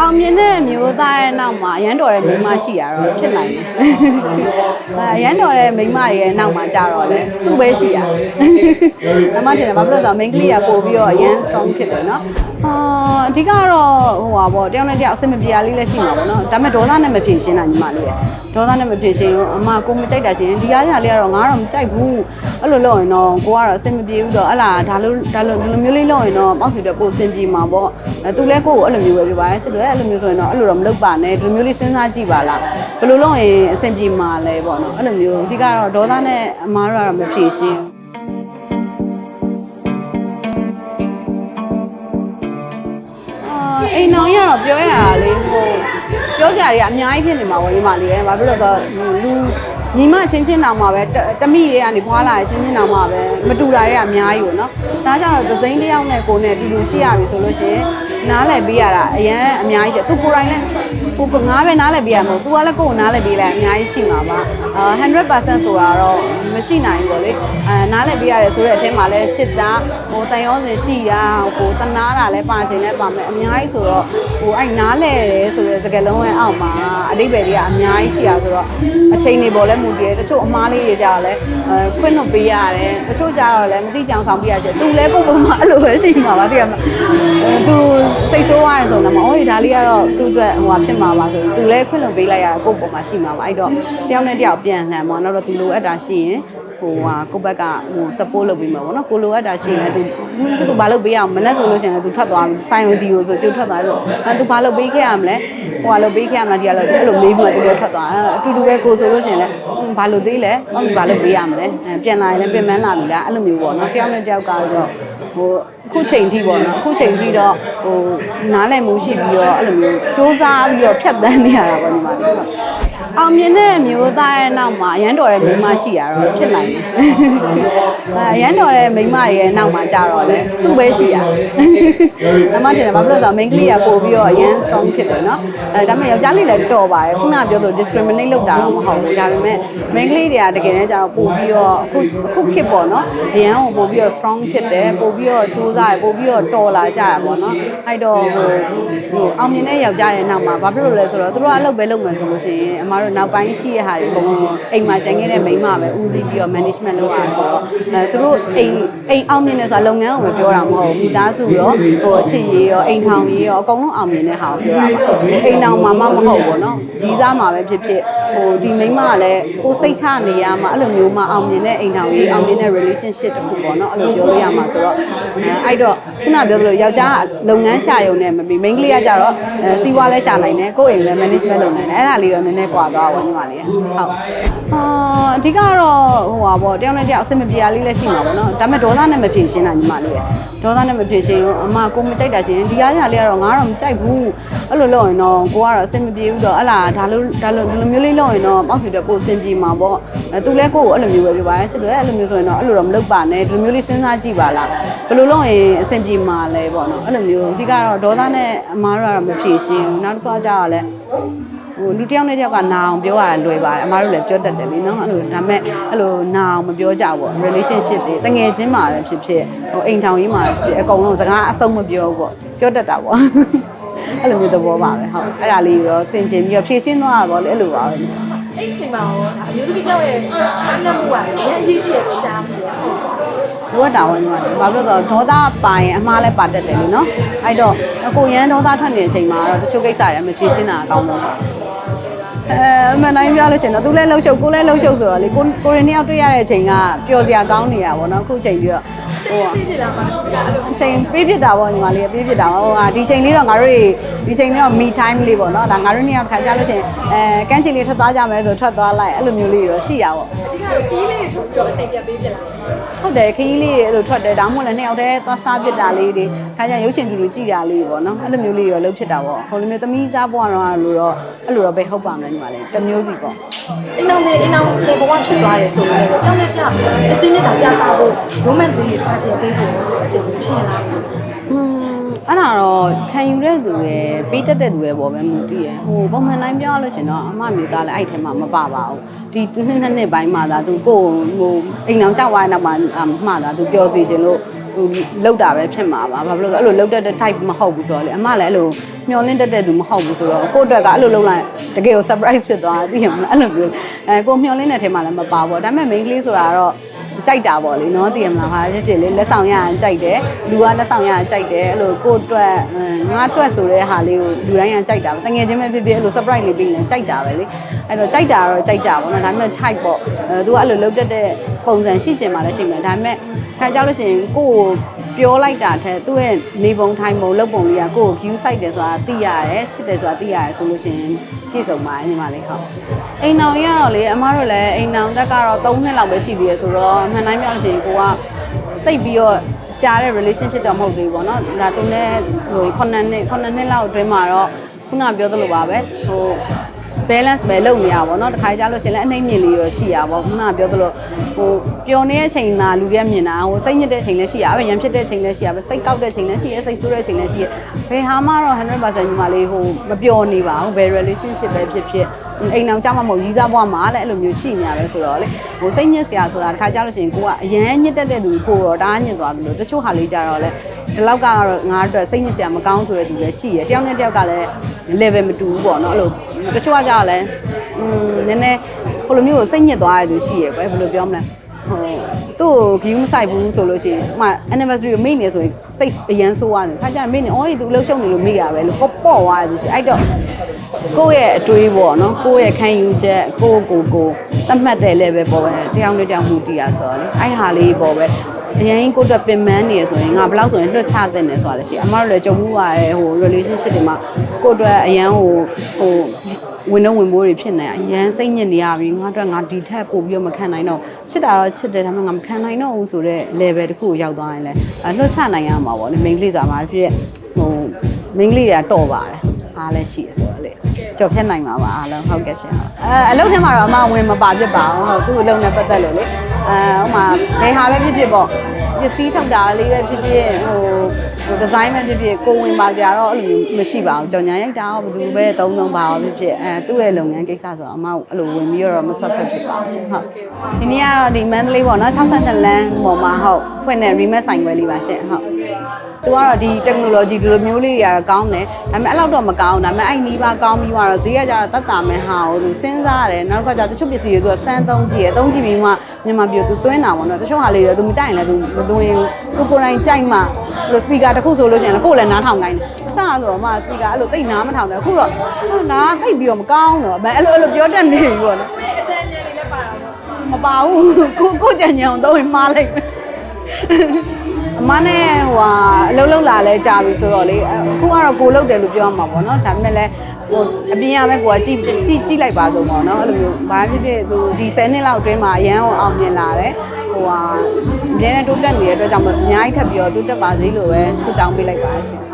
အောင်မြင်တဲ့မျိုးသားရဲ့နောက်မှာအရန်တော်တဲ့မိန်းမရှိရတော့ဖြစ်နိုင်တယ်အဲအရန်တော်တဲ့မိန်းမရဲ့နောက်မှာကြာတော့လေသူ့ပဲရှိရအမတင်တယ်ဘာဖြစ်လို့လဲဆိုတော့ main ကလေးကပို့ပြီးတော့အရန် strong ဖြစ်တယ်နော်အာ အဓိကတော့ဟိုပါပေါ့တယောက်နဲ့တယောက်အဆင်မပြေရလေးလည်းရှိမှာပေါ့နော်ဒါပေမဲ့ဒေါသနဲ့မဖြေရှင်းတာညီမလေးရဲ့ဒေါသနဲ့မဖြေရှင်းဘူးအမကိုမကြိုက်တာရှင်ဒီကားရလေးကတော့ငါတော့မကြိုက်ဘူးအဲ့လိုလုပ်ရင်တော့ကိုကတော့အဆင်မပြေဘူးတော့အဲ့လားဒါလိုဒါလိုဒီလိုမျိုးလေးလုပ်ရင်တော့ပေါက်စီတော့ပိုအဆင်ပြေမှာပေါ့အဲသူလည်းကိုကိုအဲ့လိုမျိုးပဲပြပါတယ်ချစ်တယ်အဲ့လိုမျိုးဆိုရင်တော့အဲ့လိုတော့မလုပ်ပါနဲ့ဒီလိုမျိုးလေးစဉ်းစားကြည့်ပါလားဘယ်လိုလုပ်ရင်အဆင်ပြေမှာလဲပေါ့နော်အဲ့လိုမျိုးအဓိကတော့ဒေါသနဲ့အမားတို့ကတော့မဖြေရှင်း အာအိမ်နောင်ရတော့ပြောရတာလေဟိုပြောကြရအများကြီးဖြစ်နေမှာပေါ့ညီမလေးရဲ့ဘာဖြစ်လို့လဲဆိုတော့လူညီမချင်းချင်းတောင်မှပဲတတမိတွေကနေဖွာလာချင်းချင်းတောင်မှပဲမတူတာတွေကအများကြီးကိုနော်ဒါကြောင့်သစိမ်းတစ်ယောက်နဲ့ကိုယ်နဲ့တူတူရှိရပြီဆိုလို့ရှိရင် နားလည်ပေးရတာအရန်အများကြီးရှိသူကိုယ်တိုင်လည်းကိုကငါပဲနားလည်ပေးရမှာသူကလည်းကိုယ်ကိုနားလည်ပေးလိုက်အများကြီးရှိမှာပါအာ100%ဆိုတာတော့မရှိနိုင်ဘူးပေါ့လေအာနားလည်ပေးရတယ်ဆိုတဲ့အထက်မှာလည်းချစ်တာဟိုတန်ရောစင်ရှိတာဟိုတနာတာလည်းပါချင်လည်းပါမယ်အများကြီးဆိုတော့ဟိုအဲ့နားလည်တယ်ဆိုတဲ့စကားလုံးရဲ့အောက်မှာအတိတ်ပဲတွေကအများကြီးရှိတာဆိုတော့အချိန်တွေပေါ်လဲမူတည်တယ်တချို့အမားလေးတွေကြတော့လဲအဲခွင့်လွှတ်ပေးရတယ်တချို့ကြတော့လဲမသိကြအောင်ဆောင်ပေးရချင်သူလဲကိုယ့်ဘုံမှာအဲ့လိုပဲရှိမှာပါသိရမလားသူစိတ်ဆိုးရတယ်ဆိုတော့မဟုတ်ဒါလေးကတော့သူ့အတွက်ဟိုဟာဖြစ်မှာပါဆိုသူလဲခွင့်လွှတ်ပေးလိုက်ရတာကိုယ့်ဘုံမှာရှိမှာပါအဲ့တော့တယောက်နဲ့တယောက်ပြန်လှန်ပေါ့နောက်တော့သူလိုအပ်တာရှိရင်ဟိုဟာကိုယ့်ဘက်ကဟို support လုပ်ပေးမှာပေါ့နော်ကိုလိုအပ်တာရှိရင်လည်းသူသူဘာလုပ်ပေးရအောင်မနဲ့ဆိုလို့ရှိရင်လည်းသူထွက်သွားဆိုင်ဝင်ဒီကိုဆိုကျုပ်ထွက်သွားဆိုအဲသူဘာလုပ်ပေးခဲ့ရမလဲဟိုဟာလုပ်ပေးခဲ့ရမလားဒီကလည်းအဲ့လိုမေးပြီးမှသူလည်းထွက်သွားအတူတူပဲကိုဆိုလို့ရှိရင်လည်းဘာလုပ်သေးလဲဟောဒီဘာလုပ်ပေးရမလဲပြန်လာရင်လည်းပြင်ပန်းလာပြီလားအဲ့လိုမျိုးပေါ့နော်တယောက်နဲ့တယောက်ကတော့ဟိုအခုချိန်ထိပေါ့နော်အခုချိန်ထိတော့ဟိုနားလည်မှုရှိပြီးတော့အဲ့လိုမျိုးစူးစမ်းပြီးတော့ဖြတ်သန်းနေရတာပေါ့ညီမလေးအောင်မြင်တဲ့မျိုးသားရဲ့နောက်မှာအရန်တော်တဲ့မိန်းမရှိရတော့ဖြစ်နိုင်တယ်အဲအရန်တော်တဲ့မိန်းမရဲ့နောက်မှာကြာတော့လေသူ့ပဲရှိရအမတင်တယ်ဘာဖြစ်လို့လဲဆိုတော့ main ကလေးကပို့ပြီးတော့အရန် strong ဖြစ်တယ်နော်အဲဒါပေမဲ့ယောက်ျားလေးလည်းတော်ပါတယ်ခုနကပြောသလို discriminate လုပ်တာတော့မဟုတ်ဘူးဒါပေမဲ့ main ကလေးတွေကတကယ်တမ်းကျတော့ပို့ပြီးတော့အခုအခုခစ်ပေါ့နော်အရန်ကိုပို့ပြီးတော့ strong ဖြစ်တယ်ပို့ပြီးတော့စူးစမ်းတယ်ပို့ပြီးတော့တော်လာကြတာပေါ့နော်အဲ့တော့ဟိုဟိုအောင်မြင်တဲ့ယောက်ျားရဲ့နောက်မှာဘာဖြစ်လို့လဲဆိုတော့သူတို့ကအလုပ်ပဲလုပ်မယ်ဆိုလို့ရှိရင်အမတို့နောက်ပိုင်းရှိရတဲ့ဟာတွေအကုန်လုံးအိမ်မှာကျန်ခဲ့တဲ့မိန်းမပဲဦးစီးပြီးတော့ management လုပ်ရတာဆိုတော့အဲသူတို့အိမ်အိမ်အောင်မြင်တယ်ဆိုတာလုပ်ငန်းကိုပဲပြောတာမဟုတ်ဘူးမိသားစုရောဟိုအချစ်ရေးရောအိမ်ထောင်ရေးရောအကုန်လုံးအောင်မြင်တဲ့ဟာကိုပြောတာပါအိမ်ထောင်မှာမှမဟုတ်ဘူးနော်ကြီးစားမှာပဲဖြစ်ဖြစ်ဟိုဒီမိန်းမကလည်းကိုယ်စိတ်ချနေရမှာအဲ့လိုမျိုးမှအောင်မြင်တဲ့အိမ်ထောင်ရေးအောင်မြင်တဲ့ relationship တခုပေါ့နော်အဲ့လိုပြောလို့ရမှာဆိုတော့အဲအဲ့တော့ခုနပြောသလိုယောက်ျားကလုပ်ငန်းရှာရုံနဲ့မပြီးမိန်းကလေးကကြတော့အဲစီးပွားလဲရှာနိုင်တယ်ကိုယ့်အိမ်လည်း management လုပ်နိုင်တယ်အဲ့ဒါလေးတော့နည်းနည်းကွာသွားပါညီမလေးဟုတ်အာအဓိကတော့ဟိုပါပေါ့တယောက်နဲ့တယောက်အဆင်မပြေရလေးလည်းရှိမှာပေါ့နော်ဒါပေမဲ့ဒေါသနဲ့မဖြေရှင်းတာညီမလေးရဲ့ဒေါသနဲ့မဖြေရှင်းဘူးအမကိုမကြိုက်တာရှင်ဒီကားရလေးကတော့ငါတော့မကြိုက်ဘူးအဲ့လိုလုပ်ရင်တော့ကိုကတော့အဆင်မပြေဘူးတော့အဲ့လားဒါလိုဒါလိုဒီလိုမျိုးလေးလုပ်ရင်တော့ပေါက်စီတော့ပိုအဆင်ပြေမှာပေါ့အဲသူလည်းကိုကိုအဲ့လိုမျိုးပဲပြပါတယ်ချစ်တယ်အဲ့လိုမျိုးဆိုရင်တော့အဲ့လိုတော့မလုပ်ပါနဲ့ဒီလိုမျိုးလေးစဉ်းစားကြည့်ပါလားဘ ယ်လိုလုပ်ရင်အဆင်ပြေမှာလဲပေါ့နော်အဲ့လိုမျိုးအဓိကတော့ဒေါသနဲ့အမားတို့ကတော့မဖြေရှင်းဘူးနောက်တစ်ခါကျတော့လည်းဟိုလူတစ်ယောက်နဲ့တစ်ယောက်ကနာအောင်ပြောရတာလွယ်ပါတယ်အမားတို့လည်းပြောတတ်တယ်လीနော်အဲ့လိုဒါပေမဲ့အဲ့လိုနာအောင်မပြောကြဘူးပေါ့ relationship တွေတငယ်ချင်းမှာပဲဖြစ်ဖြစ်ဟိုအိမ်ထောင်ကြီးမှာဖြစ်အကုန်လုံးစကားအဆုံးမပြောဘူးပေါ့ပြောတတ်တာပေါ့အဲ့လိုမျိုးသဘောပါပဲဟုတ်အဲ့ဒါလေးရောစင်ကျင်ပြီးတော့ဖြည့်ရှင်းသွားတာပေါ့လေအဲ့လိုပါပဲအဲ့ဒီအချိန်မှာရောဒါအမျိုးသမီးပြောက်ရဲ့အနက်မှုကလည်းအရေးကြီးတယ်လို့ကြားမိတယ်ဟုတ် လိုအပ်တာဝင်မှာဘာလို့လဲဆိုတော့ဒေါသပါရင်အမှားလည်းပါတတ်တယ်လေနော်အဲ့တော့ကိုရန်ဒေါသထွက်နေတဲ့အချိန်မှာတော့တချို့ကိစ္စတွေကမဖြေရှင်းတာအကောင်းဆုံးအဲအမှန်တိုင်းပြောလို့ရှင်တော့သူလည်းလှုပ်ရှုပ်ကိုလည်းလှုပ်ရှုပ်ဆိုတော့လေကိုကိုရင်းတယောက်တွေ့ရတဲ့အချိန်ကပျော်စရာကောင်းနေတာပေါ့နော်အခုချိန်ပြီးတော့ဟိုကအချိန်ပေးဖြစ်တာပေါ့ညီမလေးပေးဖြစ်တာဟိုဟာဒီချိန်လေးတော့ငါတို့ဒီချိန်လေးတော့ me time လေးပေါ့နော်ဒါငါတို့နေရာခါကြလို့ရှင်အဲကန်းချင်လေးထွက်သွားကြမယ်ဆိုထွက်သွားလိုက်အဲ့လိုမျိုးလေးတော့ရှိတာပေါ့ အဓိကပြီးလေးထုတ်ပြီးတော့အချိန်ပြပေးပြလာတယ်ဟုတ်တယ်ခရီးလေးတွေအဲ့လိုထွက်တယ်ဒါမှမဟုတ်လည်းနှစ်ယောက်တည်းသွားစားပြစ်တာလေးတွေခါကျရင်ရုပ်ရှင်တူတူကြည့်တာလေးပေါ့နော်အဲ့လိုမျိုးလေးရောလုပ်ဖြစ်တာပေါ့ဟိုလိုမျိုးသမီးစားဘွားတော့လို့တော့အဲ့လိုတော့ပဲဟုတ်ပါမလဲညီမလေးတစ်မျိုးစီပေါ့အင်းအောင်နဲ့အင်းအောင်နဲ့ဘဝဖြစ်သွားတယ်ဆိုလို့လည်းကြောင်းလက်ချချက်ချင်းနဲ့တောင်ပြသဖို့ romance တွေတစ်ခါတည်းပေးဖို့အတူတူထင်လာတယ်อืม အဲ့ဒါတော့ခံယူတဲ့သူရဲ့ပေးတတ်တဲ့သူရဲ့ပေါ့ပဲမူတည်ရယ်ဟိုပုံမှန်တိုင်းပြောလို့ရှင်တော့အမမျိုးသားလည်းအဲ့ထဲမှာမပါပါဘူးဒီနှစ်နှစ်နှစ်ပိုင်းမှာသာသူကိုယ်ဟိုအိမ်အောင်ကြောက်သွားတဲ့နောက်မှာအမှသာသူပြောစီခြင်းလို့ဟဟိုလောက်တာပဲဖြစ်မှာပါဘာဖြစ်လို့လဲအဲ့လိုလောက်တတ်တဲ့ type မဟုတ်ဘူးဆိုတော့လေအမလည်းအဲ့လိုမျောလင်းတတ်တဲ့သူမဟုတ်ဘူးဆိုတော့ကိုယ့်အတွက်ကအဲ့လိုလောက်လိုက်တကယ်ကို surprise ဖြစ်သွားသိရမလားအဲ့လိုမျိုးအဲကိုမျောလင်းတဲ့ထဲမှာလည်းမပါဘူးဒါပေမဲ့ main ကလေးဆိုတာတော့ ကြိုက်တာပေါ့လေနော်သိရမလားဟာဖြစ်ဖြစ်လေးလက်ဆောင်ရရင်ကြိုက်တယ်လူကလက်ဆောင်ရရင်ကြိုက်တယ်အဲ့လိုကိုယ့်အတွက်ငါအတွက်ဆိုတဲ့ဟာလေးကိုလူတိုင်းကကြိုက်တာတငယ်ချင်းပဲဖြစ်ဖြစ်အဲ့လို surprise လေးပေးရင်ကြိုက်တာပဲလေအဲ့တော့ကြိုက်တာတော့ကြိုက်ကြပါတော့ဒါပေမဲ့ type ပေါ့အဲသူကအဲ့လိုလောက်တတ်တဲ့ ပုံစံရှိကျင်မှလည်းရှိမယ်ဒါပေမဲ့ခံကြောက်လို့ရှိရင်ကိုယ့်ကိုပြောလိုက်တာထက်သူ့ရဲ့နေပုံထိုင်ပုံလုပ်ပုံလေးကကိုယ့်ကို view site တယ်ဆိုတာသိရတယ်ချစ်တယ်ဆိုတာသိရတယ်ဆိုလို့ရှိရင်ပြည့်စုံပါတယ်ညီမလေးဟုတ်အိမ်အောင်ရတော့လေအမားတို့လည်းအိမ်အောင်တက်ကတော့3နှစ်လောက်ပဲရှိသေးရဆိုတော့မှန်တိုင်းပြောလို့ရှိရင်ကိုကစိတ်ပြီးတော့ကြားတဲ့ relationship တော့မဟုတ်သေးဘူးပေါ့နော်ဒါသူနဲ့ဟို9နှစ်9နှစ်လောက်အတွင်းမှာတော့ခုနကပြောသလိုပါပဲဟို balance ပဲလုပ်နေရပါဘောเนาะတခါကြလို့ရှရင်လည်းအနှိမ့်မြင့်လေးရောရှိရပါဘောခုနကပြောသလိုဟိုပျော်နေတဲ့အချိန်မှာလူတွေကမြင်တာဟိုစိတ်ညစ်တဲ့အချိန်လည်းရှိရပါပဲရံဖြစ်တဲ့အချိန်လည်းရှိရပါပဲစိတ်ကောက်တဲ့အချိန်လည်းရှိရစိတ်ဆိုးတဲ့အချိန်လည်းရှိရဘယ်ဟာမှတော့100%ညီမလေးဟိုမပျော်နေပါဘူးဘယ် relationship ပဲဖြစ်ဖြစ်အိမ်အောင်ကြမှာမဟုတ်ရီးစားဘွားမှာလည်းအဲ့လိုမျိုးရှိနေရပဲဆိုတော့လေဟိုစိတ်ညစ်စရာဆိုတာတခါကြလို့ရှရင်ကိုကအရန်ညစ်တတ်တဲ့သူကိုတော့ဒါညစ်သွားပြီလို့တချို့ဟာလေးကြတော့လေဒီလောက်ကတော့ငါအတွက်စိတ်ညစ်စရာမကောင်းဆိုတဲ့သူလည်းရှိရတယောက်နဲ့တယောက်ကလည်း level မတူဘူးပေါ့နော်အဲ့လိုတချို့ကကြ တော့လည်းอืมနည်းနည်းဟိုလိုမျိုးကိုစိတ်ညစ်သွားရသူရှိရယ်ကွယ်ဘယ်လိုပြောမလဲဟိုသူ့ကို view မဆိုင်ဘူးဆိုလို့ရှိရင်ဥပမာ anniversary ကိုမိနေဆိုရင်စိတ်အရန်ဆိုးရတယ်ခါကျရင်မိနေအော်ဒီသူလှုပ်ရှုပ်နေလို့မိရပဲလို့ပေါ့ပေါ့သွားရသူရှိအဲ့တော့ကိုယ့်ရဲ့အတွေးပေါ့နော်ကိုယ့်ရဲ့ခံယူချက်ကိုယ့်ကိုယ်ကိုသတ်မှတ်တဲ့ level ပေါ့ပဲတယောက်နဲ့တယောက်မှုတည်ရဆိုတော့လေအဲ့ဟာလေးပေါ့ပဲ အရင်ကိုယ့်အတွက်ပင်ပန်းနေရဆိုရင်ငါဘယ်လောက်ဆိုရင်လွှတ်ချတဲ့နေဆိုတာလည်းရှိအမတို့လည်းကြုံမှုပါရဲ့ဟို relationship တွေမှာကိုယ့်အတွက်အရန်ဟိုဟိုဝင်တော့ဝင်မိုးတွေဖြစ်နေအရန်စိတ်ညစ်နေရပြီငါအတွက်ငါဒီထက်ပို့ပြီးတော့မခံနိုင်တော့ချစ်တာတော့ချစ်တယ်ဒါပေမဲ့ငါမခံနိုင်တော့ဘူးဆိုတော့ level တစ်ခုကိုရောက်သွားရင်လည်းအလွတ်ချနိုင်ရမှာပေါ့လေ main လေးဆိုတာမှာဖြစ်ဟို main လေးတွေကတော့ပါတယ်အားလည်းရှိရဆိုတော့လေ ကြော်ဖြတ်နိုင်မှာပါအားလုံးဟုတ်ကဲ့ရှင်အဲအလုပ်ထဲမှာတော့အမဝင်မပါဖြစ်ပါဘူးဟုတ်သူ့အလုပ်နဲ့ပတ်သက်လို့လေအဲဟိုမှာဘယ်ဟာပဲဖြစ်ဖြစ်ပေါ့ပစ္စည်းထုတ်တာလေးပဲဖြစ်ဖြစ်ဟိုဟိုဒီဇိုင်းပဲဖြစ်ဖြစ်ကိုဝင်ပါကြတော့အဲ့လိုမရှိပါဘူးကြော်ညာရိုက်တာတော့ဘယ်သူပဲသုံးသုံးပါတော့ဖြစ်ဖြစ်အဲသူ့ရဲ့လုပ်ငန်းကိစ္စဆိုတော့အမအဲ့လိုဝင်ပြီးတော့မဆွတ်ဖက်ဖြစ်ပါဘူးရှင်ဟုတ်ဒီနေ့ကတော့ဒီမန္တလေးပေါ့နော်62လမ်းပေါ်မှာဟုတ်ဖွင့်တဲ့ remote ဆိုင်ခွဲလေးပါရှင်ဟုတ်သူကတော့ဒီ technology ဒီလိုမျိုးလေးတွေကတော့ကောင်းတယ်ဒါပေမဲ့အဲ့လောက်တော့မကောင်းဒါပေမဲ့အဲ့နီးပါးကောင်းပြီးတော့ဈေးကကြတော့တတ်တာမဲ့ဟာကိုသူစဉ်းစားရတယ်နောက်တစ်ခါကျတချို့ပစ္စည်းတွေသူကစမ်းသုံးကြည့်ရသုံးကြည့်ပြီးမှမြန်မာပြည်သူသွင်းတာပေါ့နော်တချို့ဟာလေးတွေသူမကြိုက်ရင်လည်းသူမသွင်းဘူးကိုကိုယ်တိုင်ကြိုက်မှလို့ speaker တစ်ခုဆိုလို့ရှိရင်လည်းကိုယ်လည်းနားထောင်နိုင်တယ်အစဆိုတော့မှ speaker အဲ့လိုတိတ်နားမထောင်တယ်အခုတော့နားခိတ်ပြီးတော့မကောင်းတော့အဲ့လိုအဲ့လိုပြောတတ်နေပြီပေါ့နော်မပါဘူးကိုကိုကြံကြံတော့မှားလိုက်မယ်အ မနဲ့ဟိုဟာအလုံးလုံးလာလဲကြာပြီဆိုတော့လေအခုကတော့ကိုလုံးတယ်လို့ပြောမှာပေါ့နော်ဒါပေမဲ့လည်းဟိုအပြင်ရမဲ့ကိုကကြည့်ကြည့်ကြည့်လိုက်ပါဆုံးပေါ့နော်အဲ့လိုမျိုးဘာဖြစ်ဖြစ်သူဒီ10နှစ်လောက်အတွင်းမှာအရန်အောင်အောင်မြင်လာတယ်ဟိုဟာအများနဲ့တိုးတက်နေတဲ့အတွက်ကြောင့်အများကြီးထပ်ပြီးတော့တိုးတက်ပါစေလို့ပဲဆုတောင်းပေးလိုက်ပါရှင်ဟုတ်